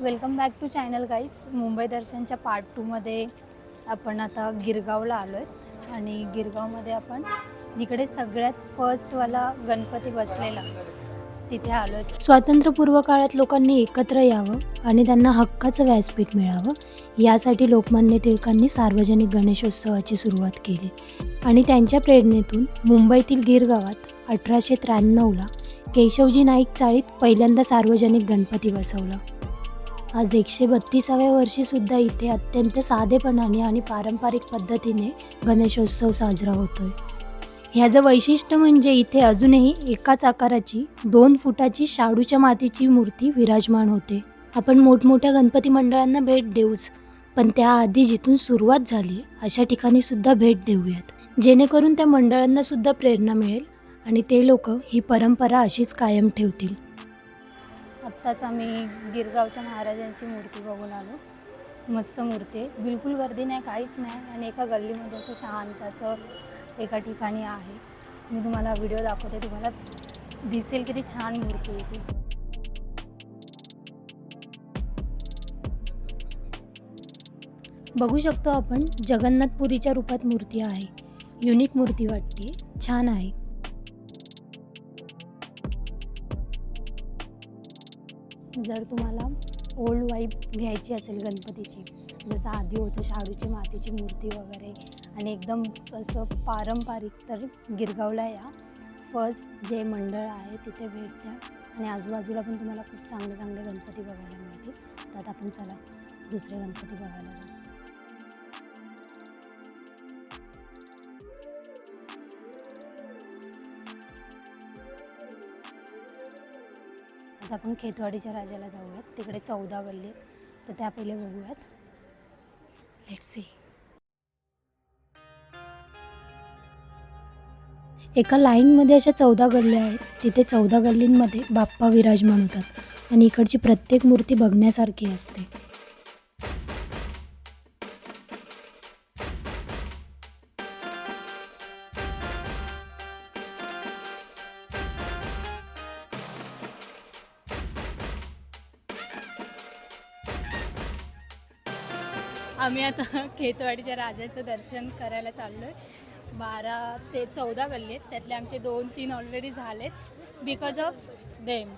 Welcome back to channel guys. Mumbai दर्शनच्या part टूमध्ये आपण आता गिरगावला आलो आहे आणि गिरगावमध्ये आपण जिकडे सगळ्यात फर्स्टवाला गणपती बसलेला तिथे आलो आहे स्वातंत्र्यपूर्व काळात लोकांनी एकत्र यावं आणि त्यांना हक्काचं व्यासपीठ मिळावं यासाठी लोकमान्य टिळकांनी सार्वजनिक गणेशोत्सवाची सुरुवात केली. आणि त्यांच्या प्रेरणेतून मुंबईतील गिरगावात अठराशे त्र्याण्णवला केशवजी नाईक चाळीत पहिल्यांदा सार्वजनिक गणपती बसवला. आज एकशे बत्तीसाव्या वर्षीसुद्धा इथे अत्यंत साधेपणाने आणि पारंपरिक पद्धतीने गणेशोत्सव साजरा होतोय. ह्याचं वैशिष्ट्य म्हणजे इथे अजूनही एकाच आकाराची दोन फुटाची शाडूच्या मातीची मूर्ती विराजमान होते. आपण मोठमोठ्या गणपती मंडळांना भेट देऊच पण त्याआधी जिथून सुरुवात झाली अशा ठिकाणी सुद्धा भेट देऊयात. जेणेकरून त्या मंडळांना सुद्धा प्रेरणा मिळेल आणि ते लोक ही परंपरा अशीच कायम ठेवतील. आत्ताच आम्ही गिरगावच्या महाराजांची मूर्ती बघून आलो. मस्त मूर्ती आहे. बिलकुल गर्दी नाही काहीच नाही आणि एका गल्लीमध्ये असं शांत असं एका ठिकाणी आहे. मी तुम्हाला व्हिडिओ दाखवते तुम्हाला दिसेल किती छान मूर्ती आहे ती. बघू शकतो आपण जगन्नाथपुरीच्या रूपात मूर्ती आहे. युनिक मूर्ती वाटते. छान आहे. जर तुम्हाला ओल्ड वाईब घ्यायची असेल गणपतीची जसं आधी होतं शाडूची मातीची मूर्ती वगैरे आणि एकदम असं पारंपरिक तर गिरगावला या. फर्स्ट जे मंडळ आहे तिथे भेट द्या. आणि आजूबाजूला पण तुम्हाला खूप चांगले चांगले गणपती बघायला मिळतील. त्यात आपण चला दुसरे गणपती बघायला आता आपण खेतवाडीच्या राजाला जाऊयात. तिकडे चौदा गल्ली आहेत. तर त्या पहिले बघूयात. लेट सी एका लाईनमध्ये अशा चौदा गल्ल्या आहेत. तिथे चौदा गल्लींमध्ये बाप्पा विराजमान होतात. आणि इकडची प्रत्येक मूर्ती बघण्यासारखी असते. आम्ही आता खेतवाडीच्या राजाचं दर्शन करायला चाललो आहे बारा ते चौदा गल्ली आहेत. त्यातले आमचे दोन तीन ऑलरेडी झालेत. बिकॉज ऑफ देम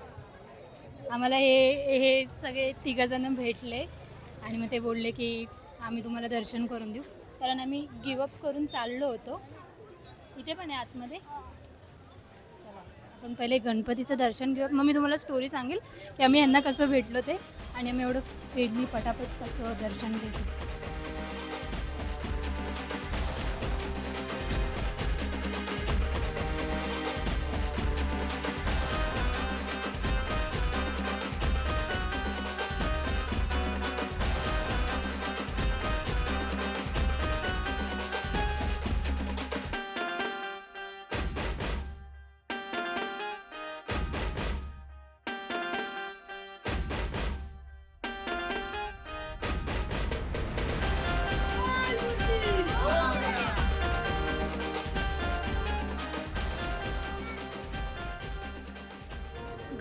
आम्हाला हे हे सगळे तिघंजणं भेटले. आणि मग ते बोलले की आम्ही तुम्हाला दर्शन करून देऊ. कारण आम्ही गिवअप करून चाललो होतो. इथे पण आहे आतमध्ये. आपण पहिले गणपतीचं दर्शन घेऊ मग मी तुम्हाला स्टोरी सांगेल की आम्ही यांना कसं भेटलो ते. आणि आम्ही एवढं स्पीडनी पटापट कसं दर्शन घेतो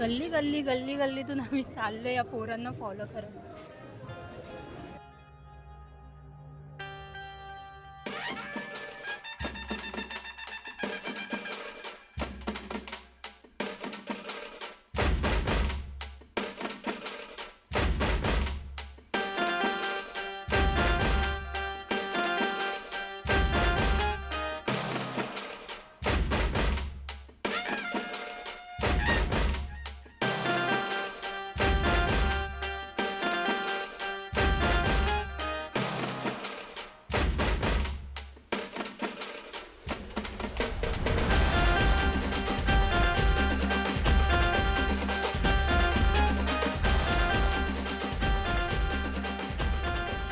गल्ली गल्ली गल्ली गल्लीतून आम्ही चाललो या पोरांना फॉलो करत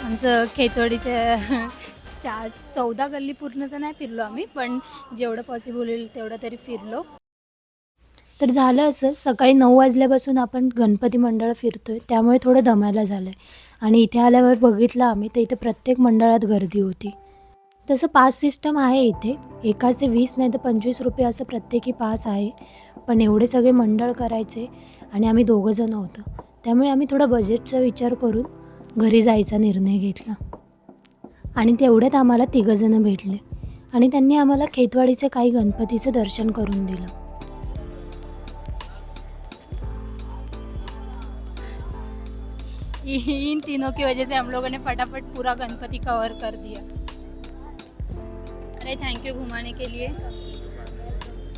आमचं खेतवाडीच्या चार चौदा गल्ली पूर्ण तर नाही फिरलो आम्ही पण जेवढं पॉसिबल होईल तेवढं तरी फिरलो. तर झालं असं सकाळी नऊ वाजल्यापासून आपण गणपती मंडळ फिरतोय त्यामुळे थोडं दमायला झालं आहे आणि इथे आल्यावर बघितलं आम्ही तर इथे प्रत्येक मंडळात गर्दी होती. तसं पास सिस्टम आहे इथे एकाचे वीस नाही तर पंचवीस रुपये असं प्रत्येकी पास आहे. पण एवढे सगळे मंडळ करायचे आणि आम्ही दोघंजणं होतो. त्यामुळे आम्ही थोडा बजेटचा विचार करून घरी जायचा निर्णय घेतला. आणि तेवढ्यात आम्हाला तिघंजणं भेटले. आणि त्यांनी आम्हाला खेतवाडीचे काही गणपतीचं दर्शन करून दिलं. इन तीनों की वजह से हम लोगों ने फटाफट पूरा गणपति कवर कर दिया। अरे थैंक यू घुमाने के लिए।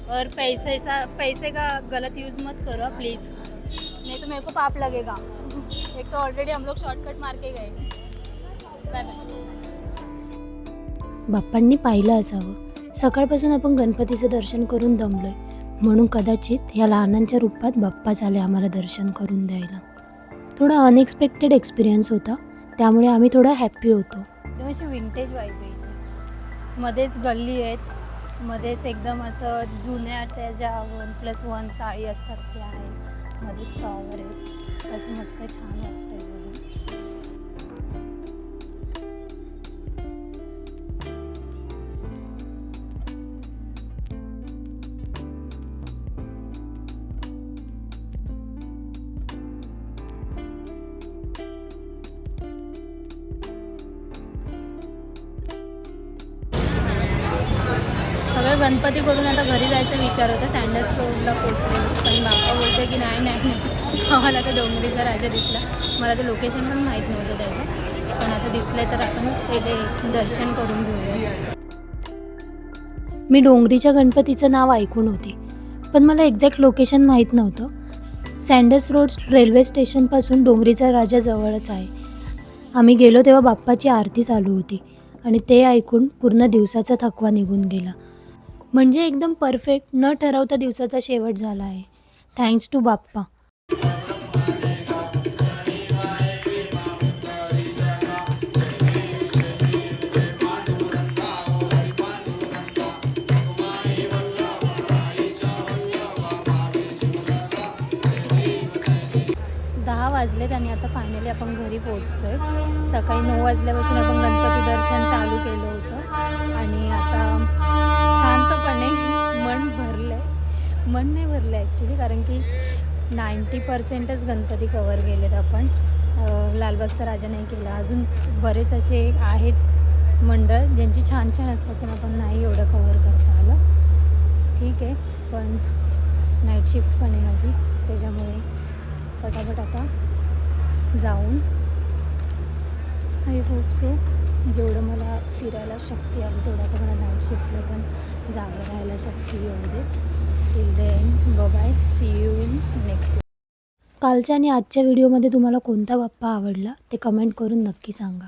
और पैसे सा पैसे का गलत यूज़ मत करो प्लीज़ नहीं तो मेरे को पाप लगेगा। एक तो ऑलरेडी हम लोग शॉर्टकट मार के गए। बाय बाय बाप्पांनी पाहिलं असावं. सकाळपासून आपण गणपतीचं दर्शन करून दमलोय. म्हणून कदाचित ह्या लहानांच्या रूपात बाप्पाच आले आम्हाला दर्शन करून द्यायला. थोडा अनएक्सपेक्टेड एक्सपिरियन्स होता. त्यामुळे आम्ही थोडा हॅप्पी होतो. अशी विंटेज वाईब आहे मध्येच गल्ली आहेत. मध्येच एकदम असं जुन्या त्याच्या वन प्लस वन चाळी असतात त्या आहे मध्येच टॉवर आहे बस मस्त छान गणपती करून आता घरी जायचा विचार होता सँडल्स रोडला पोचले. पण बाप्पा बोलते की नाही नाही आम्हाला तर डोंगरीचा राजा दिसला. मला तर लोकेशन पण माहीत नव्हतं त्याचं. पण आता दिसले तर आपण पहिले दर्शन करून घेऊया. मी डोंगरीच्या गणपतीचं नाव ऐकून होते. पण मला एक्झॅक्ट लोकेशन माहीत नव्हतं. सँडस रोड रेल्वे स्टेशनपासून डोंगरीचा राजा जवळच आहे. आम्ही गेलो तेव्हा बाप्पाची आरती चालू होती. आणि ते ऐकून पूर्ण दिवसाचा थकवा निघून गेला. म्हणजे एकदम परफेक्ट न ठरवता दिवसाचा शेवट झाला आहे. Thanks to Bappa. दहा वाजलेत आणि आता फायनली आपण घरी पोहोचतोय. सकाळी नऊ वाजल्यापासून आपण गणपती दर्शन चालू केलं होतं. आणि आता शांतपणे मन भरलं आहे मन नाही भरलं आहे ॲक्च्युली कारण की नाईंटी पर्सेंटच गणपती कवर केलेत आपण. लालबागचा राजा नाही केला. अजून बरेच असे आहेत मंडळ ज्यांची छान छान असतात पण आपण नाही एवढं कवर करता आलं. ठीक आहे पण नाईट शिफ्ट पण आहे माझी. त्याच्यामुळे पटापट आता जाऊन आय होप सो जेवढं मला फिरायला शक्ती आली तेवढं आता मला नाईट शिफ्टला पण जागा राहायला शक्ती येऊ दे till then bye see you in next कालच्या आणि आजच्या व्हिडिओमध्ये तुम्हाला कोणता बाप्पा आवडला ते कमेंट करून नक्की सांगा.